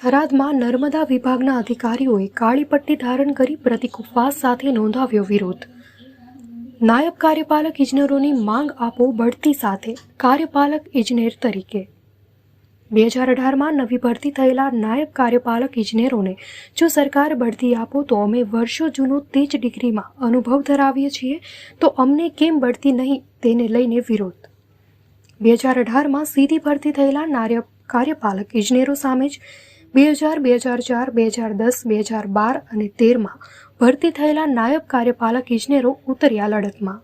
થરાદમાં નર્મદા વિભાગના અધિકારીઓએ કાળી પટ્ટી ધારણ કરી પ્રતિક ઉપવાસ સાથે નોંધાવ્યો વિરોધ. નાયબ કાર્યપાલક ઇજનેરોની માંગ આપો બઢતી સાથે કાર્યપાલક ઇજનેર તરીકે. બે હજાર અઢારમાં નવી ભરતી થયેલા નાયબ કાર્યપાલક ઇજનેરોને જો સરકાર બઢતી આપો તો અમે વર્ષો જૂનો તે જ ડિગ્રીમાં અનુભવ ધરાવીએ છીએ, તો અમને કેમ બઢતી નહીં તેને લઈને વિરોધ? બે હજાર અઢારમાં સીધી ભરતી થયેલા નાયબ કાર્યપાલક ઇજનેરો સામે જ બે હજાર બે હજાર ચાર, બે હજાર દસ, બે હજાર બાર અને તેરમાં ભરતી થયેલા નાયબ કાર્યપાલક ઇજનેરો ઉતર્યા લડતમાં.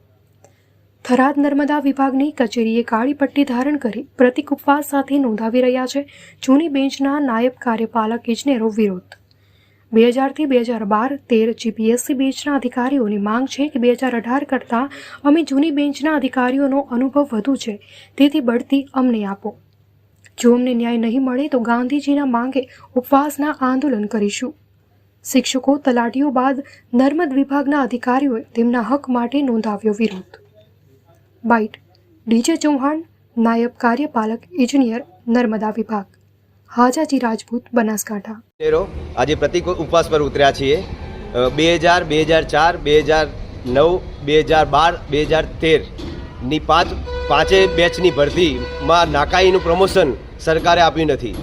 થરાદ નર્મદા વિભાગની કચેરીએ કાળી પટ્ટી ધારણ કરી પ્રતિક ઉપવાસ સાથે નોંધાવી રહ્યા છે જૂની બેન્ચના નાયબ કાર્યપાલક ઇજનેરો વિરોધ. બે હજારથી બે હજાર બાર તેર જીપીએસસી બેન્ચના અધિકારીઓની માંગ છે કે બે હજાર અઢાર કરતાં અમે જૂની બેન્ચના અધિકારીઓનો અનુભવ વધુ છે, તેથી બઢતી અમને આપો. જો અમને ન્યાય નહીં મળે તો ગાંધીજીના માંગે ઉપવાસના આંદોલન કરીશું. શિક્ષકો તલાટીઓ બાદ નર્મદ વિભાગના અધિકારીઓએ તેમના હક માટે નોંધાવ્યો વિરોધ. બાઇટ. ડીજે ચૌહાણ, નાયબ કાર્યપાલક ઇજનેર નર્મદા વિભાગ. હાજાજી રાજપૂત, બનાસકાંઠા. શેરો આજે પ્રતિક ઉપવાસ પર ઉતર્યા છીએ. બે હજાર બે હજાર ચાર, બે હજાર નવ, બે હજાર બાર, બે હજાર તેરની પાંચ પાંચેય બેચની ભરતીમાં નાકાઈનું પ્રમોશન સરકારે આપ્યું નથી.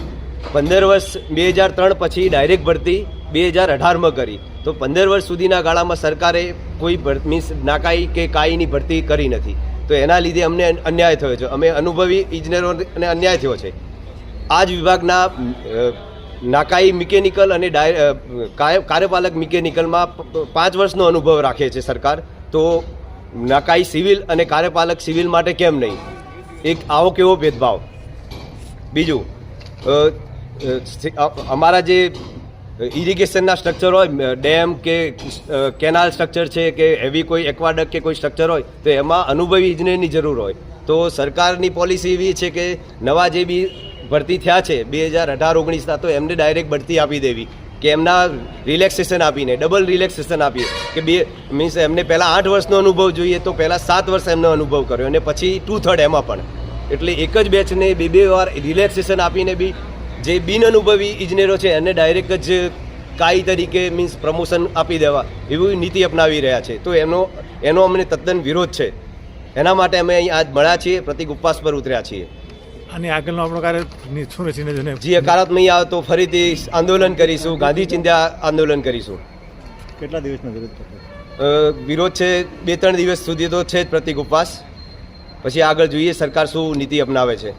પંદર વર્ષ બે હજાર ત્રણ પછી ડાયરેક્ટ ભરતી, બે હજાર અઢારમાં કરી. તો પંદર વર્ષ સુધીના ગાળામાં સરકારે કોઈ મીન્સ નાકાઈ કે કાઈની ભરતી કરી નથી. તો એના લીધે અમને અન્યાય થયો છે. અમે અનુભવી ઇજનેરોને અન્યાય થયો છે. આ જ વિભાગના નાકાઈ મિકેનિકલ અને ડાય કાર્યપાલક મિકેનિકલમાં પાંચ વર્ષનો અનુભવ રાખે છે સરકાર. તો નાકાઈ સિવિલ અને કાર્યપાલક સિવિલ માટે કેમ નહીં? એક આવો કેવો ભેદભાવ? બીજું અમારા જે ઇરિગેશનના સ્ટ્રક્ચર હોય ડેમ કે કેનાલ સ્ટ્રક્ચર છે કે એવી કોઈ એક્વાડક કે કોઈ સ્ટ્રક્ચર હોય, તો એમાં અનુભવી ઇજનેરની જરૂર હોય. તો સરકારની પોલિસી એવી છે કે નવા જે બી ભરતી થયા છે, બે હજાર અઢાર ઓગણીસના, તો એમને ડાયરેક્ટ ભરતી આપી દેવી. કે એમના રિલેક્સેશન આપીને ડબલ રિલેક્સેશન આપીએ. કે બે મીન્સ એમને પહેલાં આઠ વર્ષનો અનુભવ જોઈએ તો પહેલાં સાત વર્ષ એમનો અનુભવ કર્યો અને પછી ટુ થર્ડ એમાં પણ. એટલે એક જ બેચને બે બે વાર રિલેક્સેશન આપીને બી જે બિન અનુભવી ઇજનેરો છે એને ડાયરેક્ટ જ કાઈ તરીકે મીન્સ પ્રમોશન આપી દેવા એવી નીતિ અપનાવી રહ્યા છે. તો એનો એનો અમને તદ્દન વિરોધ છે. એના માટે અમે અહીં આજ મળ્યા છીએ, પ્રતિક ઉપવાસ પર ઉતર્યા છીએ. અને આગળનો આપણો કાર્ય શું રહેશે ને જેને. જે હકારાત્મક નહીં આવે તો ફરીથી આંદોલન કરીશું ગાંધી ચિંતા આંદોલન કરીશું. કેટલા દિવસનો વિરોધ વિરોધ છે બે ત્રણ દિવસ સુધી તો છે જ પ્રતિક ઉપવાસ. પછી આગળ જોઈએ સરકાર શું નીતિ અપનાવે છે.